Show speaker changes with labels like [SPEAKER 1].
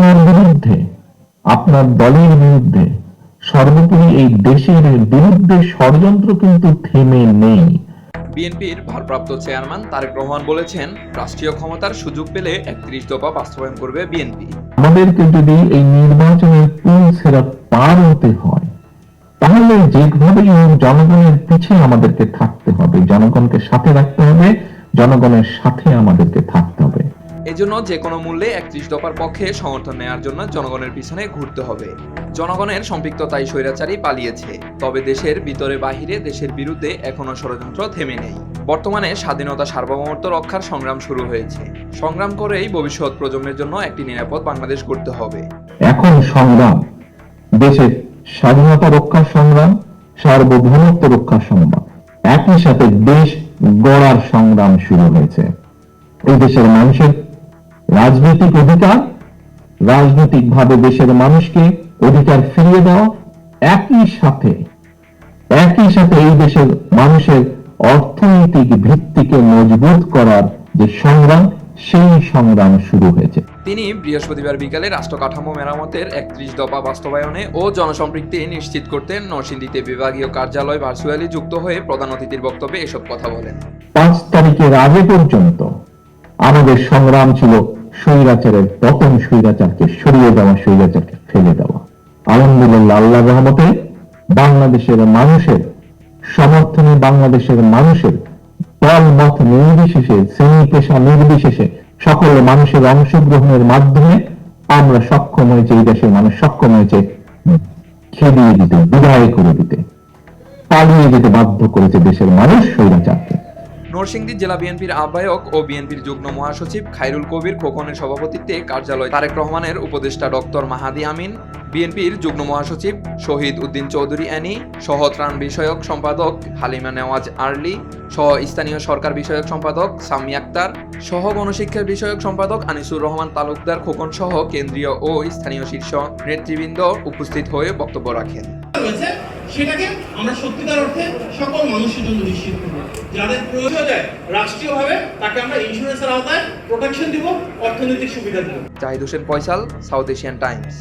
[SPEAKER 1] আপনার বিরুদ্ধে আপনার দলের বিরুদ্ধে সর্বোপরি এই দেশের বিরুদ্ধে ষড়যন্ত্র কিন্তু থেমে নেই।
[SPEAKER 2] বিএনপির ভারপ্রাপ্ত চেয়ারম্যান তারেক রহমান বলেছেন রাষ্ট্রীয় ক্ষমতার সুযোগ পেলে একত্রিশ দফা বাস্তবায়ন করবে বিএনপি।
[SPEAKER 1] আমাদেরকে যদি এই নির্বাচনের পুল সেরা পার হতে হয় তাহলে যেভাবেই হোক জনগণের পিছে আমাদেরকে থাকতে হবে জনগণকে সাথে রাখতে হবে জনগণের সাথে আমাদেরকে থাকতে হবে।
[SPEAKER 2] এজন্য যে কোনো মূল্যে একত্রিশ দফার পক্ষে সমর্থন নেওয়ার জন্য জনগণের পিছনে ঘুরতে হবে। জনগণের সম্পৃক্ততাই স্বৈরাচারী পালিয়েছে। তবে দেশের ভিতরে বাহিরে দেশের বিরুদ্ধে এখনও ষড়যন্ত্র থেমে নেই। বর্তমানে স্বাধীনতা সার্বভৌমত্ব রক্ষার সংগ্রাম শুরু হয়েছে। সংগ্রাম করেই ভবিষ্যৎ প্রজন্মের জন্য একটি নিরাপদ বাংলাদেশ গড়তে হবে।
[SPEAKER 1] এখন সংগ্রাম, দেশের স্বাধীনতা রক্ষার সংগ্রাম, সার্বভৌমত্ব রক্ষার সংগ্রাম। একই সাথে দেশ গড়ার সংগ্রাম শুরু হয়েছে। এই দেশের মানুষের রাজনৈতিক অধিকার রাজনৈতিকভাবে দেশের মানুষকে অধিকার ফিরিয়ে দেওয়া একই সাথে একই সাথে এই দেশের মানুষের অর্থনৈতিক ভিত্তিকে মজবুত করার যে সংগ্রাম সেই সংগ্রাম শুরু হয়েছে।
[SPEAKER 2] তিনি বৃহস্পতিবার বিকালে রাষ্ট্র কাঠামো মেরামতের একত্রিশ দফা বাস্তবায়নে ও জনসম্পৃক্তি নিশ্চিত করতে নরসিংদীতে বিভাগীয় কার্যালয় ভার্চুয়ালি যুক্ত হয়ে প্রধান অতিথির বক্তব্যে এসব কথা বলেন।
[SPEAKER 1] পাঁচ তারিখের আগে পর্যন্ত আমাদের সংগ্রাম ছিল স্বৈরাচারের পতন স্বৈরাচারকে সরিয়ে দেওয়া, স্বৈরাচারকে ফেলে দেওয়া। আলহামদুলিল্লাহ আল্লাহ রহমতে বাংলাদেশের মানুষের সমর্থনে বাংলাদেশের মানুষের দল মত নির্বিশেষে শ্রেণি পেশা নির্বিশেষে সকল মানুষের অংশগ্রহণের মাধ্যমে আমরা সক্ষম হয়েছে, এই দেশের মানুষ সক্ষম হয়েছে। খেদিয়ে দিতে, বিদায় করে দিতে, পালিয়ে যেতে বাধ্য করেছে দেশের মানুষ স্বৈরাচারকে।
[SPEAKER 2] নরসিংদী জেলা বিএনপির আহ্বায়ক ও বিএনপির যুগ্ম মহাসচিব খাইরুল কবির খোকনের সভাপতিত্বে কার্যালয় তারেক রহমানের উপদেষ্টা ডক্টর মাহাদি আমিন, বিএনপির যুগ্ম মহাসচিব শহীদ উদ্দিন চৌধুরী অ্যানি, সহ ত্রাণ বিষয়ক সম্পাদক হালিমা নেওয়াজ আর্লি, সহ স্থানীয় সরকার বিষয়ক সম্পাদক সামি আক্তার, সহ গণশিক্ষা বিষয়ক সম্পাদক আনিসুর রহমান তালুকদার খোকন সহ কেন্দ্রীয় ও স্থানীয় শীর্ষ নেতৃবৃন্দ উপস্থিত হয়ে বক্তব্য রাখেন।
[SPEAKER 3] সেটাকে আমরা সত্যিকার অর্থে সকল মানুষের জন্য নিশ্চিত করব। যাদের প্রয়োজন হয়, রাষ্ট্রীয়ভাবে তাকে আমরা ইন্স্যুরেন্সের আওতায় প্রোটেকশন দিব, অর্থনৈতিক সুবিধা দেব।
[SPEAKER 2] জাহিদ হোসেন পয়সাল সাউথ এশিয়ান টাইমস